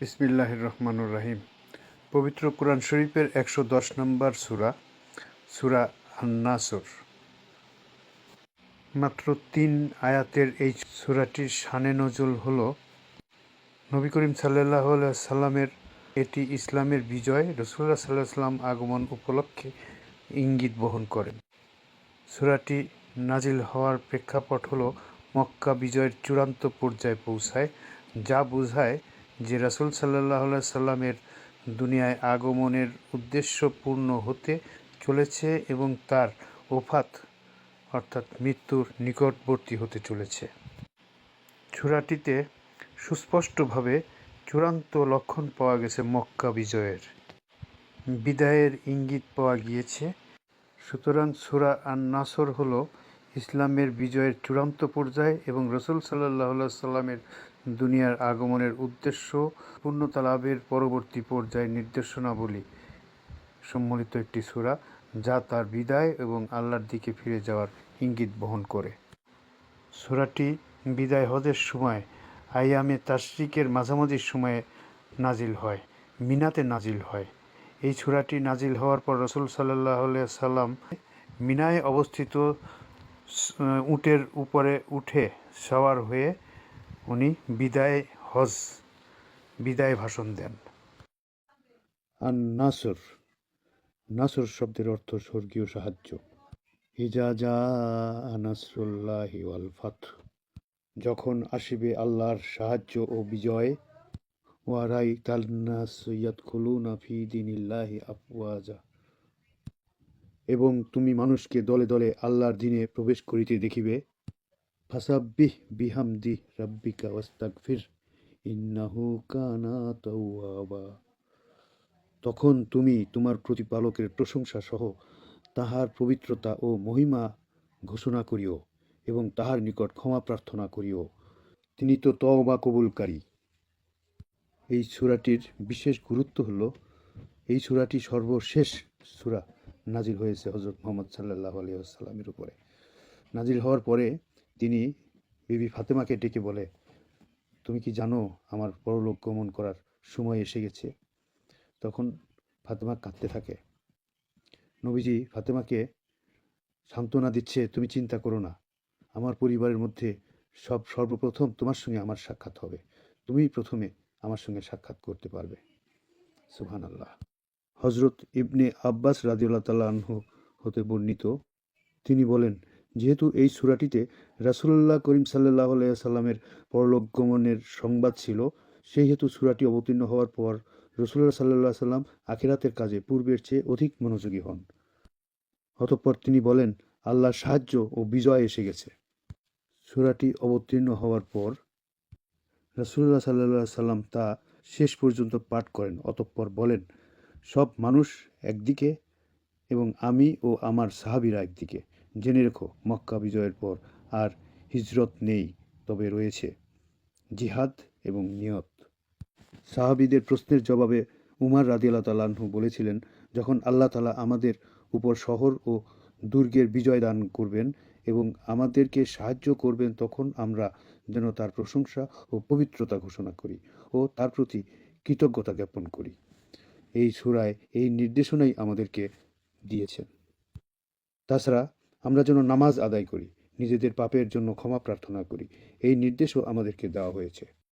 বিসমিল্লাহ রহমানুর রাহিম। পবিত্র কোরআন শরীফের একশো দশ নম্বর সুরা সুরা আন্নাসর। মাত্র তিন আয়াতের এই সুরাটির শানে নজল হল, নবী করিম সাল্লাহ সাল্লামের এটি ইসলামের বিজয় রসুল্লাহ সাল্লাহ সাল্লাম আগমন উপলক্ষে ইঙ্গিত বহন করেন। সুরাটি নাজিল হওয়ার প্রেক্ষাপট হল, মক্কা বিজয়ের চূড়ান্ত পর্যায়ে পৌঁছায়, যা বোঝায় যে রাসুল সাল্লাহ সাল্লামের দুনিয়ায় আগমনের উদ্দেশ্য পূর্ণ হতে চলেছে এবং তার ওফাত, অর্থাৎ মৃত্যুর নিকটবর্তী হতে চলেছে। সুরাটিতে সুস্পষ্টভাবে চূড়ান্ত লক্ষণ পাওয়া গেছে মক্কা বিজয়ের। বিদায়ের ইঙ্গিত পাওয়া গিয়েছে। সুতরাং সুরা আন নাসর হল ইসলামের বিজয়ের চূড়ান্ত পর্যায়ে এবং রসুল সাল্লাহ সাল্লামের দুনিয়ার আগমনের উদ্দেশ্য পূর্ণতা লাভের পরবর্তী পর্যায়ে নির্দেশনাবলী। সম্মিলিত একটি সূরা যা তার বিদায় এবং আল্লাহর দিকে ফিরে যাওয়ার ইঙ্গিত বহন করে। সূরাটি বিদায় হজের সময় আইয়ামে তাশরিকের মাঝামাঝি সময়ে নাজিল হয়, মিনাতে নাজিল হয়। এই সূরাটি নাজিল হওয়ার পর রসুল সাল্লাহ সাল্লাম মিনায় অবস্থিত উটের উপরে উঠে সওয়ার হয়ে উনি বিদায় হজ, বিদায় ভাষণ দেন। আর নাসর নাসর শব্দের অর্থ স্বর্গীয় সাহায্য। ইজা যা নাসরুল্লাহ ওয়াল ফাত যখন আসিবে আল্লাহর সাহায্য ও বিজয় ওয়ারাই তালনাস ইয়াদখুলুনা ফি দিনিল্লাহি আফওয়াজা। এবং তুমি মানুষকে দলে দলে আল্লাহর দিনে প্রবেশ করিতে দেখিবে ফাসাব্বিহ বিহামদি রাব্বিকা ওয়াস্তাগফির ইন্নাহু কানা তাওয়াবা তখন তুমি তোমার প্রতিপালকের প্রশংসা সহ তাহার পবিত্রতা ও মহিমা ঘোষণা করিও এবং তাহার নিকট ক্ষমা প্রার্থনা করিও। তিনি তো তওবা কবুলকারী। এই সূরাটির বিশেষ গুরুত্ব হল, এই সূরাটি সর্বশেষ সূরা নাজিল হয়েছে হজরত মোহাম্মদ সাল্লাহ আলিয়াল্লামের উপরে। নাজিল হওয়ার পরে তিনি বিবি ফাতেমাকে ডেকে বলে, তুমি কি জানো আমার পরলোক গমন করার সময় এসে গেছে? তখন ফাতেমা কাঁদতে থাকে। নবীজি ফাতেমাকে সান্ত্বনা দিচ্ছে, তুমি চিন্তা করো না, আমার পরিবারের মধ্যে সব সর্বপ্রথম তোমার সঙ্গে আমার সাক্ষাৎ হবে। তুমি প্রথমে আমার সঙ্গে সাক্ষাৎ করতে পারবে। সুহান আল্লাহ হজরত ইবনে আব্বাস রাজিউল্লাহ তাল্লাহ হতে বর্ণিত, তিনি বলেন যেহেতু এই সুরাটিতে রাসুল্লাহ করিম সাল্লাহ সাল্লামের পরলোক গমনের সংবাদ ছিল সেই হেতু সুরাটি অবতীর্ণ হওয়ার পর রসুল্লাহ সাল্লাহ সাল্লাম আখিরাতের কাজে পূর্বের চেয়ে অধিক মনোযোগী হন। অতঃপর তিনি বলেন, আল্লাহর সাহায্য ও বিজয় এসে গেছে। সুরাটি অবতীর্ণ হওয়ার পর রসুল্লাহ সাল্লাহ সাল্লাম তা শেষ পর্যন্ত পাঠ করেন, অতঃপর বলেন, সব মানুষ একদিকে এবং আমি ও আমার সাহাবিরা একদিকে। জেনে রেখো, মক্কা বিজয়ের পর আর হিজরত নেই, তবে রয়েছে জিহাদ এবং নিয়ত। সাহাবিদের প্রশ্নের জবাবে উমার রাদিয়াল্লাহ তালাহু বলেছিলেন, যখন আল্লাহ তালা আমাদের উপর শহর ও দুর্গের বিজয় দান করবেন এবং আমাদেরকে সাহায্য করবেন, তখন আমরা যেন তার প্রশংসা ও পবিত্রতা ঘোষণা করি ও তার প্রতি কৃতজ্ঞতা জ্ঞাপন করি। এই সুরায় এই নির্দেশনাই আমাদেরকে দিয়েছেন। তাছাড়া আমরা যেন নামাজ আদায় করি, নিজেদের পাপের জন্য ক্ষমা প্রার্থনা করি। এই নির্দেশও আমাদেরকে দেওয়া হয়েছে।